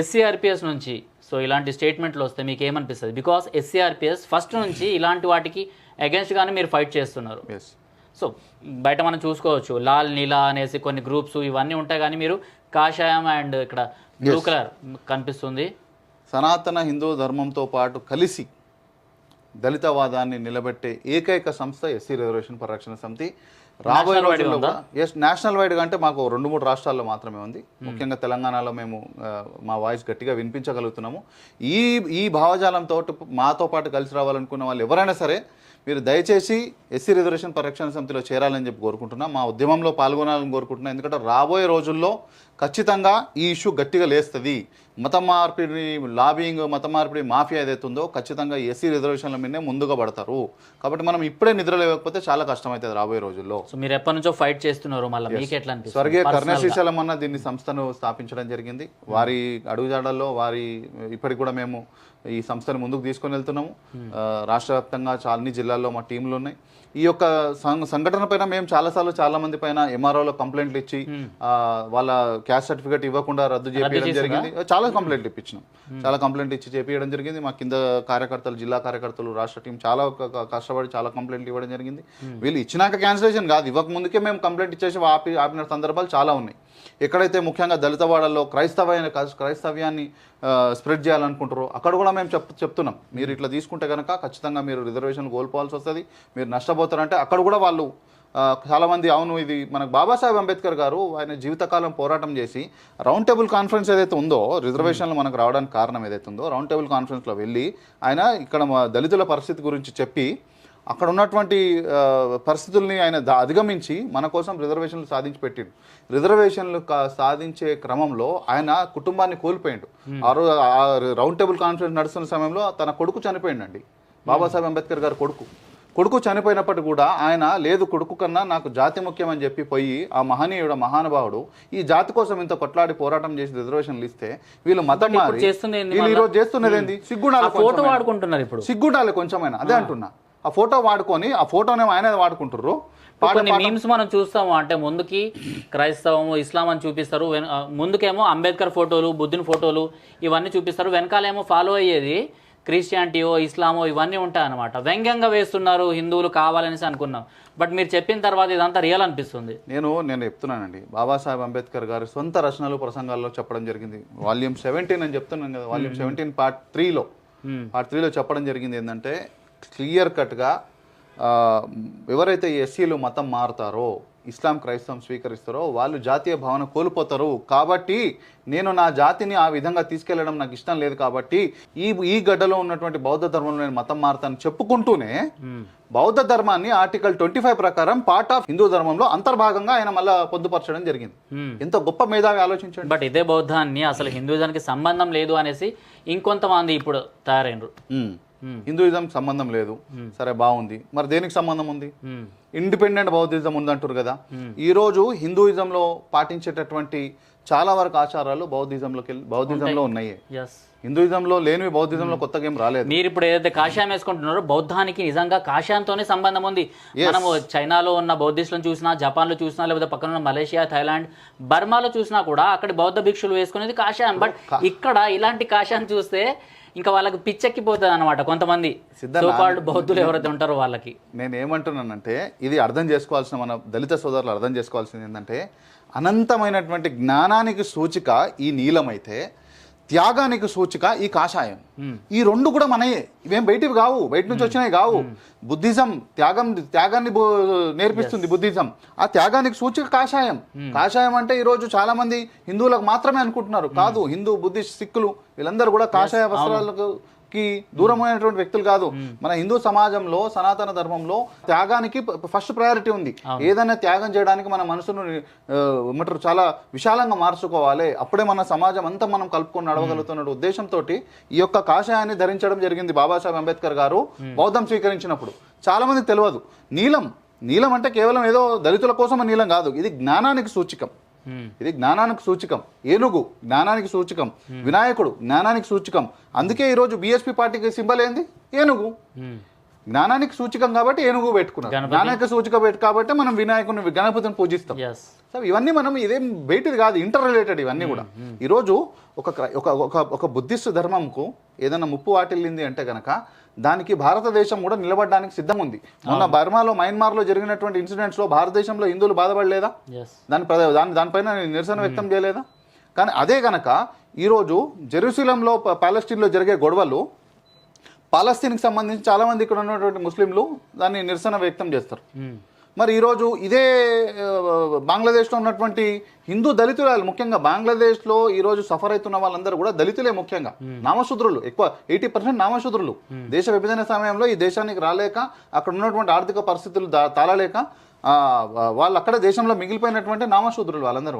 SCRPS నుంచి so ఇలాంటి స్టేట్మెంట్లు వస్తే మీకు ఏమనిపిస్తుంది? బికాస్ ఎస్సీఆర్పిఎస్ ఫస్ట్ నుంచి ఇలాంటి వాటికి అగెన్స్ట్ గానే మీరు ఫైట్ చేస్తున్నారు. సో బయట మనం చూసుకోవచ్చు లాల్ నీలా అనేసి కొన్ని గ్రూప్స్ ఇవన్నీ ఉంటాయి కానీ మీరు కాషాయం అండ్ ఇక్కడ బ్లూ కలర్ కనిపిస్తుంది. సనాతన హిందూ ధర్మంతో పాటు కలిసి దళితవాదాన్ని నిలబెట్టే ఏకైక సంస్థ ఎస్సీ రిజర్వేషన్ పరిరక్షణ సమితి. రాబోయే రోజుల్లో ఎస్ నేషనల్ వైడ్గా అంటే మాకు రెండు మూడు రాష్ట్రాల్లో మాత్రమే ఉంది. ముఖ్యంగా తెలంగాణలో మేము మా వాయిస్ గట్టిగా వినిపించగలుగుతున్నాము. ఈ ఈ భావజాలంతో మాతో పాటు కలిసి రావాలనుకున్న వాళ్ళు ఎవరైనా సరే మీరు దయచేసి ఎస్సీ రిజర్వేషన్ పరిరక్షణ సమితిలో చేరాలని చెప్పి కోరుకుంటున్నా. మా ఉద్యమంలో పాల్గొనాలని కోరుకుంటున్నా. ఎందుకంటే రాబోయే రోజుల్లో ఖచ్చితంగా ఈ ఇష్యూ గట్టిగా లేస్తుంది. మత మార్పిడి లాబింగ్ మత మార్పిడి మాఫియా ఏదైతే ఉందో ఖచ్చితంగా ఎస్సీ రిజర్వేషన్ల మీదనే ముందుగా పడతారు. కాబట్టి మనం ఇప్పుడే నిద్ర లేకపోతే చాలా కష్టమవుతుంది రాబోయే రోజుల్లో. సో మీరు ఎప్పటి నుంచో ఫైట్ చేస్తున్నారు మళ్ళీ? మీకు ఎట్లా అనిపిస్తుంది? స్వర్గీయ. కర్ణశ్రీశైలం అన్న దీన్ని సంస్థను స్థాపించడం జరిగింది. వారి అడుగుజాడల్లో వారి ఇప్పటికి కూడా మేము ఈ సంస్థను ముందుకు తీసుకొని వెళ్తున్నాము. ఆ, రాష్ట్ర వ్యాప్తంగా చాలా అన్ని జిల్లాల్లో మా టీంలు ఉన్నాయి. ఈ యొక్క సంఘటన పైన మేము చాలాసార్లు చాలా మంది పైన ఎంఆర్ఓలో కంప్లైంట్లు ఇచ్చి ఆ, వాళ్ళ క్యాస్ట్ సర్టిఫికేట్ ఇవ్వకుండా రద్దు చేయడం జరిగింది. చాలా కంప్లైంట్లు ఇప్పించినాం. చాలా కంప్లైంట్ ఇచ్చి చేపించడం జరిగింది. మా కింద కార్యకర్తలు జిల్లా కార్యకర్తలు రాష్ట్ర టీం చాలా కష్టపడి చాలా కంప్లైంట్లు ఇవ్వడం జరిగింది. వీళ్ళు ఇచ్చినాక క్యాన్సిలేషన్ కాదు. ఇవ్వక ముందుకే మేము కంప్లైంట్ ఇచ్చేసి ఆపి ఆపిన సందర్భాలు చాలా ఉన్నాయి. ఎక్కడైతే ముఖ్యంగా దళితవాడల్లో క్రైస్తవైన క్రైస్తవ్యాన్ని స్ప్రెడ్ చేయాలనుకుంటారో అక్కడ కూడా మేము చెప్ చెప్తున్నాం. మీరు ఇట్లా తీసుకుంటే కనుక ఖచ్చితంగా మీరు రిజర్వేషన్ కోల్పోవాల్సి వస్తుంది. మీరు నష్టపోతారంటే అక్కడ కూడా వాళ్ళు చాలామంది అవును ఇది మనకు బాబాసాహెబ్ అంబేద్కర్ గారు ఆయన జీవితకాలం పోరాటం చేసి రౌండ్ టేబుల్ కాన్ఫరెన్స్ ఏదైతే ఉందో రిజర్వేషన్లు మనకు రావడానికి కారణం ఏదైతే ఉందో రౌండ్ టేబుల్ కాన్ఫరెన్స్లో వెళ్ళి ఆయన ఇక్కడ మా దళితుల పరిస్థితి గురించి చెప్పి అక్కడ ఉన్నటువంటి పరిస్థితుల్ని ఆయన అధిగమించి మన కోసం రిజర్వేషన్లు సాధించి పెట్టిండు. రిజర్వేషన్లు సాధించే క్రమంలో ఆయన కుటుంబాన్ని కోల్పోయిండు. ఆ రోజు రౌండ్ టేబుల్ కాన్ఫరెన్స్ నడుస్తున్న సమయంలో తన కొడుకు చనిపోయిండండి. బాబాసాహెబ్ అంబేద్కర్ గారి కొడుకు. కొడుకు చనిపోయినప్పటికీ కూడా ఆయన లేదు కొడుకు కన్నా నాకు జాతి ముఖ్యమని చెప్పి పోయి ఆ మహనీయుడు మహానుభావుడు ఈ జాతి కోసం ఇంత కొట్లాడి పోరాటం చేసి రిజర్వేషన్లు ఇస్తే వీళ్ళు మతం మారి వీళ్ళు? ఈరోజు చేస్తున్నది ఏంది? సిగ్గుండాలి. వాడుకుంటున్నారు ఇప్పుడు. సిగ్గుండాలి కొంచెమైనా. అదే అంటున్నా. ఆ ఫోటో వాడుకొని ఆ ఫోటోనేమో ఆయన వాడుకుంటారు కొన్ని మీమ్స్ మనం చూస్తాము అంటే ముందుకి క్రైస్తవము ఇస్లాం అని చూపిస్తారు ముందుకేమో అంబేద్కర్ ఫోటోలు బుద్ధుని ఫోటోలు ఇవన్నీ చూపిస్తారు వెనకాలేమో ఫాలో అయ్యేది క్రిస్టియానిటీయో ఇస్లామో ఇవన్నీ ఉంటాయి అనమాట వ్యంగ్యంగా వేస్తున్నారు హిందువులు కావాలనేసి అనుకున్నాం. బట్ మీరు చెప్పిన తర్వాత ఇదంతా రియల్ అనిపిస్తుంది. నేను నేను చెప్తున్నానండి. బాబాసాహెబ్ అంబేద్కర్ గారి సొంత రచనలు ప్రసంగాల్లో చెప్పడం జరిగింది. వాల్యూమ్ సెవెంటీన్ అని చెప్తున్నాను కదా వాల్యూమ్ సెవెంటీన్ పార్ట్ త్రీలో. పార్ట్ త్రీలో చెప్పడం జరిగింది ఏంటంటే క్లియర్ కట్గా ఎవరైతే ఎస్సీలు మతం మారుతారో ఇస్లాం క్రైస్తవం స్వీకరిస్తారో వాళ్ళు జాతీయ భావన కోల్పోతారు. కాబట్టి నేను నా జాతిని ఆ విధంగా తీసుకెళ్ళడం నాకు ఇష్టం లేదు కాబట్టి ఈ ఈ గడ్డలో ఉన్నటువంటి బౌద్ధ ధర్మంలో నేను మతం మారుతాను చెప్పుకుంటూనే బౌద్ధ ధర్మాన్ని ఆర్టికల్ ట్వంటీ ఫైవ్ ప్రకారం పార్ట్ ఆఫ్ హిందూ ధర్మంలో అంతర్భాగంగా ఆయన మళ్ళా పొందుపరచడం జరిగింది. ఎంత గొప్ప మేధావి ఆలోచించండి. బట్ ఇదే బౌద్ధాన్ని అసలు హిందూజానికి సంబంధం లేదు అనేసి ఇంకొంతమంది ఇప్పుడు తయారైనరు. హిందూయిజం సంబంధం లేదు. సరే బాగుంది. మరి దేనికి సంబంధం ఉంది? ఇండిపెండెంట్ బౌద్ధిజం ఉందంటారు కదా. ఈ రోజు హిందూయిజంలో పాటించేటటువంటి చాలా వరకు ఆచారాలు బౌద్ధిజంలోకి బౌద్ధిజంలో ఉన్నాయి. హిందూయిజంలో లేనివి బౌద్ధిజంలో కొత్తగా ఏం రాలేదు. మీరు ఇప్పుడు ఏదైతే కాషాయం వేసుకుంటున్నారో బౌద్ధానికి నిజంగా కాషాయంతోనే సంబంధం ఉంది. మనము చైనాలో ఉన్న బౌద్ధిస్టులను చూసినా జపాన్లో చూసినా లేకపోతే పక్కన ఉన్న మలేషియా థైలాండ్ బర్మాలో చూసినా కూడా అక్కడ బౌద్ధ భిక్షులు వేసుకునేది కాషాయం. బట్ ఇక్కడ ఇలాంటి కాషాయం చూస్తే ఇంకా వాళ్ళకి పిచ్చెక్కిపోతుంది అనమాట కొంతమంది సోకాల్డ్ బౌద్ధులు ఎవరైతే ఉంటారో వాళ్ళకి. నేను ఏమంటున్నానంటే ఇది అర్థం చేసుకోవాల్సిన మన దళిత సోదరులు అర్థం చేసుకోవాల్సింది ఏంటంటే అనంతమైనటువంటి జ్ఞానానికి సూచిక ఈ నీలం అయితే త్యాగానికి సూచిక ఈ కాషాయం. ఈ రెండు కూడా మనయే. ఇవేం బయటివి కావు బయట నుంచి వచ్చినాయి కావు. బుద్ధిజం త్యాగం త్యాగాన్ని నేర్పిస్తుంది బుద్ధిజం. ఆ త్యాగానికి సూచిక కాషాయం. కాషాయం అంటే ఈ రోజు చాలా మంది హిందువులకు మాత్రమే అనుకుంటున్నారు. కాదు హిందూ బుద్ధిస్ట్ సిక్కులు వీళ్ళందరూ కూడా కాషాయ వస్త్రాలకు కి దూరమైనటువంటి వ్యక్తులు కాదు. మన హిందూ సమాజంలో సనాతన ధర్మంలో త్యాగానికి ఫస్ట్ ప్రయారిటీ ఉంది. ఏదైనా త్యాగం చేయడానికి మన మనసును ఏమంటారు చాలా విశాలంగా మార్చుకోవాలి. అప్పుడే మన సమాజం అంతా మనం కలుపుకొని నడవగలుగుతున్న ఉద్దేశంతో ఈ యొక్క కాషాయాన్ని ధరించడం జరిగింది బాబాసాహెబ్ అంబేద్కర్ గారు బౌద్ధం స్వీకరించినప్పుడు. చాలా మందికి తెలియదు. నీలం నీలం అంటే కేవలం ఏదో దళితుల కోసం నీలం కాదు. ఇది జ్ఞానానికి సూచికం. ఇది జ్ఞానానికి సూచికం. ఏనుగు జ్ఞానానికి సూచికం. వినాయకుడు జ్ఞానానికి సూచికం. అందుకే ఈరోజు బీఎస్పీ పార్టీకి సింబల్ ఏంది? ఏనుగు. జ్ఞానానికి సూచికం కాబట్టి ఏనుగు పెట్టుకున్నారు. గణపతి. జ్ఞానానికి సూచిక పెట్టు కాబట్టి మనం వినాయకుని గణపతిని పూజిస్తాం. సో ఇవన్నీ మనం ఇదేం బయటిది కాదు ఇంటర్ రిలేటెడ్ ఇవన్నీ కూడా. ఈరోజు ఒక క్రై- ఒక ఒక ఒక బుద్ధిస్ట్ ధర్మంకు ఏదైనా ముప్పు వాటిల్లింది అంటే గనక దానికి భారతదేశం కూడా నిలబడడానికి సిద్ధం ఉంది మొన్న బర్మాలో మయన్మార్లో జరిగినటువంటి ఇన్సిడెంట్స్లో భారతదేశంలో హిందువులు బాధపడలేదా? దాని దాని దానిపైన నిరసన వ్యక్తం చేయలేదా? కానీ అదే గనక ఈరోజు జెరూసలంలో ప- పాలస్తీన్లో జరిగే గొడవలు పాలస్తీన్కి సంబంధించి చాలామంది ఇక్కడ ఉన్నటువంటి ముస్లింలు దాన్ని నిరసన వ్యక్తం చేస్తారు. మరి ఈరోజు ఇదే బంగ్లాదేశ్లో ఉన్నటువంటి హిందూ దళితురాలు ముఖ్యంగా బంగ్లాదేశ్లో ఈరోజు సఫర్ అవుతున్న వాళ్ళందరూ కూడా దళితులే ముఖ్యంగా. నామశూద్రులు ఎక్కువ ఎయిటీ పర్సెంట్ నామశూద్రులు. దేశ విభజన సమయంలో ఈ దేశానికి రాలేక అక్కడ ఉన్నటువంటి ఆర్థిక పరిస్థితులు తాళలేక వాళ్ళు అక్కడ దేశంలో మిగిలిపోయినటువంటి నామశూద్రులు వాళ్ళందరూ.